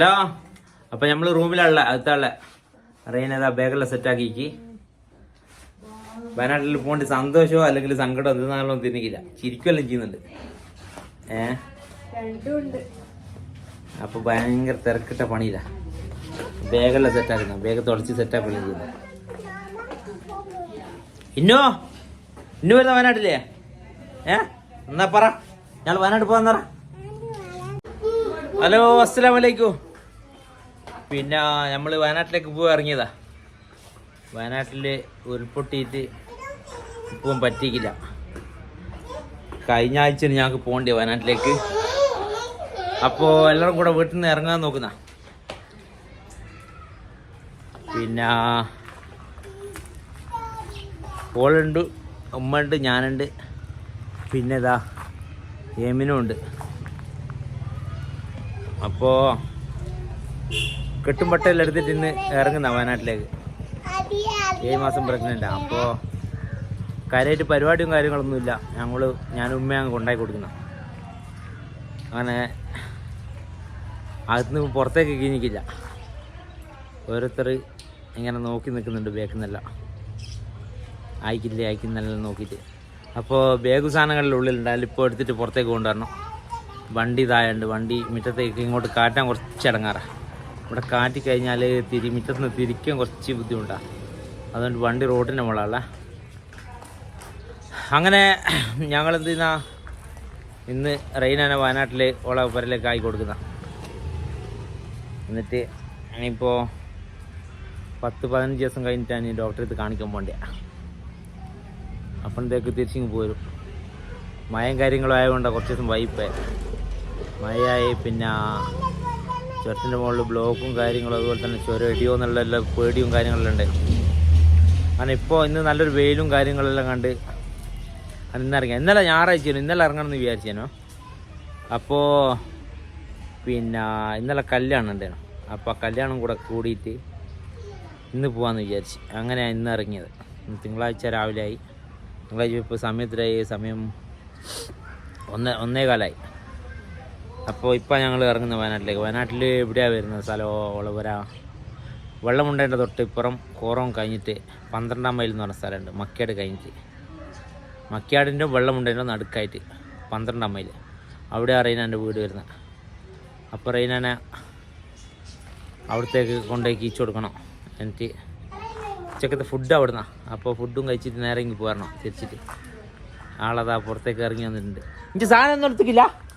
Hello അപ്പൊ നമ്മൾ റൂമിലുള്ള അടുത്തുള്ള അറിയാനേതാ ബാഗെല്ലാം സെറ്റാക്കിക്ക് വയനാട്ടിൽ പോകേണ്ട സന്തോഷമോ അല്ലെങ്കിൽ സങ്കടമോ എന്താണെന്നും തിരിക്കില്ല ചിരിക്കുമല്ലോ ചെയ്യുന്നുണ്ട്. ഏ? അപ്പൊ ഭയങ്കര തിരക്കിട്ട പണിയില്ല ബാഗെല്ലാം സെറ്റാക്കുന്ന ബാഗ് തുടച്ച് സെറ്റാക്കി ചെയ്യുന്നു. ഇന്നോ? ഇന്നു വരുന്ന വയനാട്ടിലേ? ഏ? എന്നാ പറ. ഞങ്ങൾ വയനാട് പോകാൻ പറ. ഹലോ അസ്സലാം വലൈക്കും പിന്നെ നമ്മൾ വയനാട്ടിലേക്ക് പോയി ഇറങ്ങിയതാ. വയനാട്ടിൽ ഉരുൾപൊട്ടിയിട്ട് ഇപ്പം പറ്റിക്കില്ല കഴിഞ്ഞ ആഴ്ച ഞങ്ങൾക്ക് പോകണ്ടേ വയനാട്ടിലേക്ക്. അപ്പോൾ എല്ലാവരും കൂടെ വീട്ടിൽ നിന്ന് ഇറങ്ങാൻ നോക്കുന്ന. പിന്നെ ഓളുണ്ട് ഉമ്മ ഉണ്ട് ഞാനുണ്ട്. പിന്നെ ഇതാ ഏമിനും ഉണ്ട്. അപ്പോൾ കെട്ടുംപട്ടയെല്ലാം എടുത്തിട്ട് ഇന്ന് ഇറങ്ങുന്ന വയനാട്ടിലേക്ക്. ഏഴ് മാസം പ്രഗ്നന്റ് അപ്പോൾ കാര്യമായിട്ട് പരിപാടിയും കാര്യങ്ങളൊന്നുമില്ല ഞങ്ങൾ ഞാൻ ഉമ്മ അങ്ങ് കൊണ്ടാക്കി കൊടുക്കുന്ന. അങ്ങനെ അകത്തുനിന്ന് പുറത്തേക്ക് കിഞ്ഞിക്കില്ല ഓരോരുത്തർ ഇങ്ങനെ നോക്കി നിൽക്കുന്നുണ്ട് ബാക്കിൽ നിന്നെല്ലാം അയക്കില്ലേ അയക്കുന്നെല്ലാം നോക്കിയിട്ട്. അപ്പോൾ ബേഗ് സാധനങ്ങളുടെ ഉള്ളിലുണ്ട് അതിലിപ്പോൾ എടുത്തിട്ട് പുറത്തേക്ക് കൊണ്ടുവരണം. വണ്ടി ഇതായുണ്ട് വണ്ടി മുറ്റത്തേക്ക് ഇങ്ങോട്ട് കാറ്റാൻ കുറച്ച് ഇടങ്ങാറാ. ഇവിടെ കാറ്റി കഴിഞ്ഞാൽ തിരി മുറ്റത്ത് നിന്ന് തിരിക്കാൻ കുറച്ച് ബുദ്ധിമുട്ടാണ് അതുകൊണ്ട് വണ്ടി റോഡിന്റെ മുകളാണല്ല അങ്ങനെ ഞങ്ങൾ എന്ത് ചെയ്യുന്ന ഇന്ന് റെയിനാണ് വയനാട്ടിൽ ഓള പുരലേക്ക് ആയി കൊടുക്കുന്ന. എന്നിട്ട് ഇനിയിപ്പോൾ പത്ത് പതിനഞ്ച് ദിവസം കഴിഞ്ഞിട്ടാണ് ഈ ഡോക്ടറെ ഇത് കാണിക്കാൻ പോണ്ടിയ. അപ്പോഴത്തേക്ക് തിരിച്ചിങ്ങ് പോരും. മയം കാര്യങ്ങളും ആയതുകൊണ്ടാണ് കുറച്ച് ദിവസം വൈപ്പായി. മഴയായി പിന്നെ ചുരത്തിന്റെ മുകളിൽ ബ്ലോക്കും കാര്യങ്ങളും അതുപോലെ തന്നെ ചുരം ഇടിയോ എന്നുള്ള എല്ലാ പേടിയും കാര്യങ്ങളെല്ലാം ഉണ്ട്. കാരണം ഇപ്പോൾ ഇന്ന് നല്ലൊരു വെയിലും കാര്യങ്ങളെല്ലാം കണ്ട് ഇന്ന് ഇറങ്ങി. ഇന്നലെ ഞായറാഴ്ചയാണ് ഇന്നലെ ഇറങ്ങണം എന്ന് വിചാരിച്ചേനോ. അപ്പോൾ പിന്നെ ഇന്നലെ കല്യാണം ഉണ്ടായിരുന്നു. അപ്പോൾ ആ കല്യാണം കൂടെ കൂടിയിട്ട് ഇന്ന് പോകാമെന്ന് വിചാരിച്ച്. അങ്ങനെയാണ് ഇന്ന് ഇറങ്ങിയത്. തിങ്കളാഴ്ച രാവിലെ ആയി. തിങ്കളാഴ്ച ഇപ്പോൾ സമയത്തിലായി. സമയം ഒന്ന് ഒന്നേ കാലായി അപ്പോൾ ഇപ്പം ഞങ്ങൾ ഇറങ്ങുന്ന വയനാട്ടിലേക്ക്. വയനാട്ടിൽ എവിടെയാണ് വരുന്നത് സ്ഥലമോ ഒളവര. വെള്ളമുണ്ടേന്റെ തൊട്ട് ഇപ്പുറം കോറം കഴിഞ്ഞിട്ട് പന്ത്രണ്ടാം മൈൽ എന്ന് പറഞ്ഞ സ്ഥലമുണ്ട്. മക്കിയാട് കഴിഞ്ഞിട്ട്. മക്കിയാടിന്റെ വെള്ളമുണ്ടേന്റെ നടുക്കായിട്ട് പന്ത്രണ്ടാം മൈൽ അവിടെയാണ് റെയ്നാന്റെ വീട് വരുന്നത് അപ്പോൾ റെയ്നാനെ അവിടത്തേക്ക് കൊണ്ടുപോയി കീച്ചു കൊടുക്കണം. എന്നിട്ട് ഉച്ചക്കത്തെ ഫുഡ് അവിടുന്ന. അപ്പോൾ ഫുഡും കഴിച്ചിട്ട് നേരെ ഇങ്ങ് പോരണം തിരിച്ചിട്ട്. ആളതാ പുറത്തേക്ക് ഇറങ്ങി വന്നിട്ടുണ്ട്. എനിക്ക് സാധനം ഒന്നും എടുത്തിക്കില്ല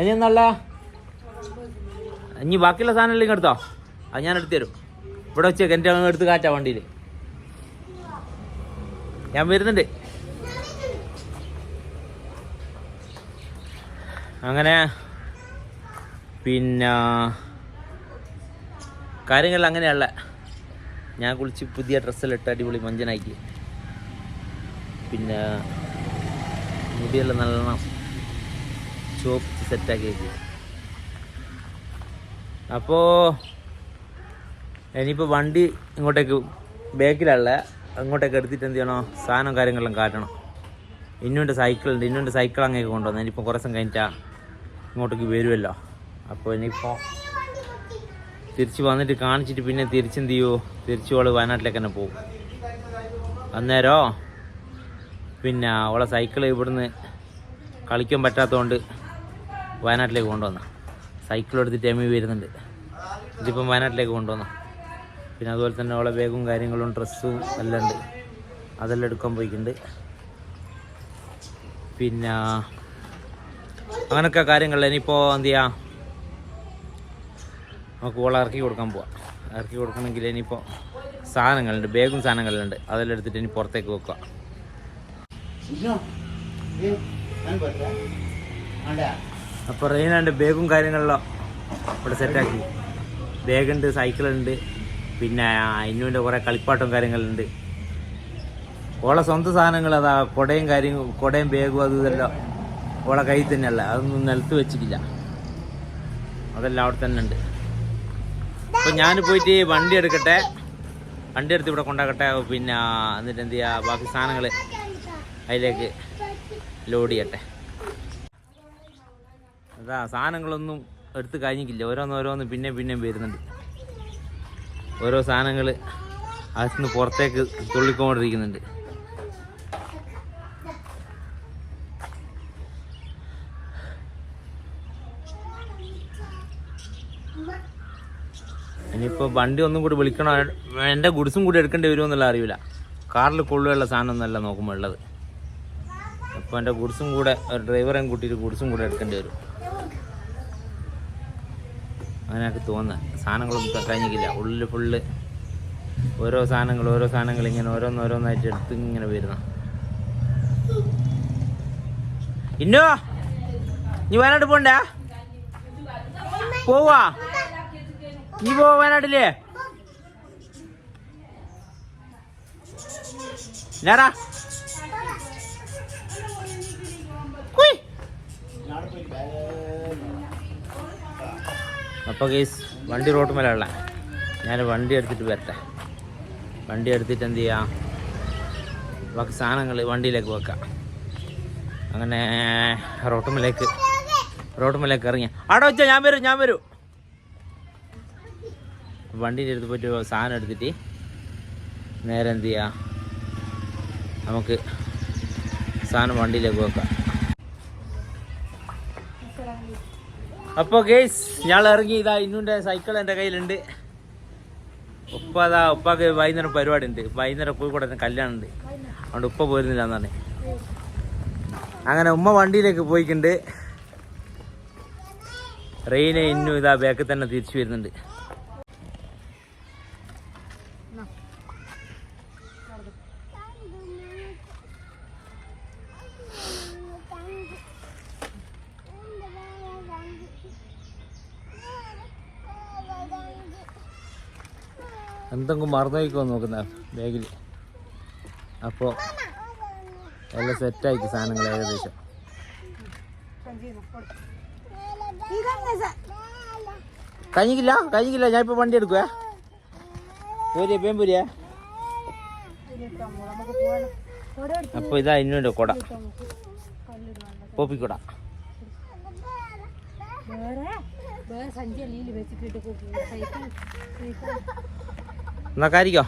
ഇനി എന്നല്ല? ഇനി ബാക്കിയുള്ള സാധനം എല്ലാം എടുത്തോ. അത് ഞാൻ എടുത്തു തരും. ഇവിടെ വെച്ചേക്ക് എന്റെ എടുത്ത് കാറ്റാ വണ്ടിയിൽ. ഞാൻ വരുന്നുണ്ട്. അങ്ങനെ പിന്നെ കാര്യങ്ങൾ അങ്ങനെയല്ല. ഞാൻ കുളിച്ച് പുതിയ ഡ്രസ്സെല്ലാം ഇട്ട് അടിപൊളി മഞ്ചനാക്കി പിന്നെ മുടിയെല്ലാം നല്ലോണം ചോപ്പിച്ച് സെറ്റാക്കി വെച്ചു അപ്പോൾ ഇനിയിപ്പോൾ വണ്ടി ഇങ്ങോട്ടേക്ക് ബാക്കിലുള്ള അങ്ങോട്ടേക്ക് എടുത്തിട്ട് എന്ത് ചെയ്യണോ? സാധനം കാര്യങ്ങളെല്ലാം കാട്ടണം. ഇന്നുണ്ട് സൈക്കിളുണ്ട് ഇന്നുണ്ട് സൈക്കിൾ അങ്ങേക്ക് കൊണ്ടുവന്നു. ഇനിയിപ്പോൾ കുറേ ദിവസം കഴിഞ്ഞിട്ടാ ഇങ്ങോട്ടേക്ക് വരുമല്ലോ അപ്പോൾ ഇനിയിപ്പോൾ തിരിച്ച് വന്നിട്ട് കാണിച്ചിട്ട് പിന്നെ തിരിച്ചെന്ത് ചെയ്യുമോ തിരിച്ചു അവൾ വയനാട്ടിലേക്ക് തന്നെ പോകും അന്നേരോ? പിന്നെ അവളെ സൈക്കിൾ ഇവിടുന്ന് കളിക്കാൻ പറ്റാത്തതുകൊണ്ട് വയനാട്ടിലേക്ക് കൊണ്ടുവന്ന. സൈക്കിൾ എടുത്തിട്ട് എമ്മി വരുന്നുണ്ട്. ഇതിപ്പം വയനാട്ടിലേക്ക് കൊണ്ടുവന്ന. പിന്നെ അതുപോലെ തന്നെ അവളെ ബാഗും കാര്യങ്ങളും ഡ്രസ്സും എല്ലാം ഉണ്ട്. അതെല്ലാം എടുക്കാൻ പോയിട്ടുണ്ട് പിന്നെ അങ്ങനൊക്കെ കാര്യങ്ങൾ ഇനിയിപ്പോൾ എന്ത് ചെയ്യാം? നമുക്ക് ഓളെ ഇറക്കി കൊടുക്കാൻ പോവാം. ഇറക്കി കൊടുക്കണമെങ്കിൽ ഇനിയിപ്പോൾ സാധനങ്ങളുണ്ട്. ബാഗും സാധനങ്ങളുണ്ട് അതെല്ലാം എടുത്തിട്ട് ഇനി പുറത്തേക്ക് വെക്കുക അപ്പോൾ റെയിനാണ്ട് ബാഗും കാര്യങ്ങളെല്ലാം ഇവിടെ സെറ്റാക്കി ബാഗുണ്ട് സൈക്കിളുണ്ട് പിന്നെ ഇന്നുവിന്റെ കുറേ കളിപ്പാട്ടും കാര്യങ്ങളുണ്ട്. ഓളെ സ്വന്തം സാധനങ്ങൾ അതാ കുടയും കാര്യം കുടയും ബാഗും അതും ഇതെല്ലാം ഓളെ കയ്യിൽ തന്നെയല്ല. അതൊന്നും നിലത്ത് വെച്ചിട്ടില്ല. അതെല്ലാം അവിടെ തന്നെ ഉണ്ട്. അപ്പം ഞാൻ പോയിട്ട് വണ്ടി എടുക്കട്ടെ. വണ്ടി എടുത്ത് ഇവിടെ കൊണ്ടാക്കട്ടെ. പിന്നെ എന്നിട്ട് എന്ത് ചെയ്യുക ബാക്കി സാധനങ്ങൾ അതിലേക്ക് ലോഡ് ചെയ്യട്ടെ. അതാ സാധനങ്ങളൊന്നും എടുത്ത് കഴിഞ്ഞിട്ടില്ല. ഓരോന്നോരോന്ന് പിന്നെ പിന്നെയും വരുന്നുണ്ട്. ഓരോ സാധനങ്ങൾ അകത്തുനിന്ന് പുറത്തേക്ക് തുള്ളിക്കൊണ്ടിരിക്കുന്നുണ്ട്. ഇനിയിപ്പോൾ വണ്ടി ഒന്നും കൂടി വിളിക്കണോ? എന്റെ ഗുഡ്സും കൂടി എടുക്കേണ്ടി വരുമോ എന്നുള്ള അറിയില്ല. കാറിൽ കൊള്ളുകയുള്ള സാധനമൊന്നുമല്ല നോക്കുമ്പോൾ ഉള്ളത്. അപ്പോൾ എന്റെ ഗുഡ്സും കൂടെ ഒരു ഡ്രൈവറെയും കൂട്ടിയിട്ട് ഗുഡ്സും കൂടെ എടുക്കേണ്ടി വരും. അങ്ങനെയൊക്കെ തോന്നുന്നത് സാധനങ്ങളൊന്നും കഴിഞ്ഞിട്ടില്ല. ഉള്ളിൽ ഫുള്ള്. ഓരോ സാധനങ്ങൾ ഓരോ സാധനങ്ങൾ ഇങ്ങനെ ഓരോന്നോരോന്നായിട്ട് എടുത്ത് ഇങ്ങനെ വരുന്ന. ഇന്നോ? നീ വയനാട് പോണ്ടേ? പോവാ? നീ പോവാ വയനാട്ടിലേ. ഞാടാ അപ്പോൾ കേസ് വണ്ടി റോട്ട് മേലുള്ള ഞാൻ വണ്ടി എടുത്തിട്ട് വരട്ടെ. വണ്ടി എടുത്തിട്ട് എന്ത് ചെയ്യാം? ബാക്കി സാധനങ്ങൾ വണ്ടിയിലേക്ക് വെക്കാം. അങ്ങനെ റോട്ടുമലേക്ക് റോട്ടുമലേക്ക് ഇറങ്ങി. അവിടെ വെച്ചാൽ ഞാൻ വരും ഞാൻ വരും. വണ്ടീന്റെ അടുത്ത് പോയിട്ട് സാധനം എടുത്തിട്ട് നേരെ എന്ത് ചെയ്യാം? നമുക്ക് സാധനം വണ്ടിയിലേക്ക് വെക്കാം. അപ്പോൾ ഗേസ് ഞാൻ ഇറങ്ങി ഇതാ ഇന്നുന്റെ സൈക്കിൾ എന്റെ കയ്യിലുണ്ട്. ഉപ്പ അതാ ഉപ്പാക്ക് വൈകുന്നേരം പരിപാടി ഉണ്ട്. വൈകുന്നേരം കോഴിക്കോട്ടെ കല്യാണം ഉണ്ട്. അതുകൊണ്ട് ഉപ്പ പോരുന്നില്ല എന്നാണ്. അങ്ങനെ ഉമ്മ വണ്ടിയിലേക്ക് പോയിട്ടുണ്ട് റെയിനെ ഇന്നും ഇതാ ബാക്കിൽ തന്നെ തിരിച്ചു വരുന്നുണ്ട്. എന്തെങ്കിലും മറന്നോയിക്കോ നോക്കുന്ന ബാഗിൽ അപ്പോൾ എല്ലാം സെറ്റായിക്കും സാധനങ്ങൾ ഏകദേശം. കഴിഞ്ഞില്ല കഴിഞ്ഞില്ല ഞാൻ ഇപ്പോൾ വണ്ടി എടുക്കുക പോരിയ പേം പോരിയ അപ്പോൾ ഇതാ ഇന്നുണ്ട് കൊട. പോപ്പിക്കൊട. വേറെ? എന്നാ കാരിക്കോ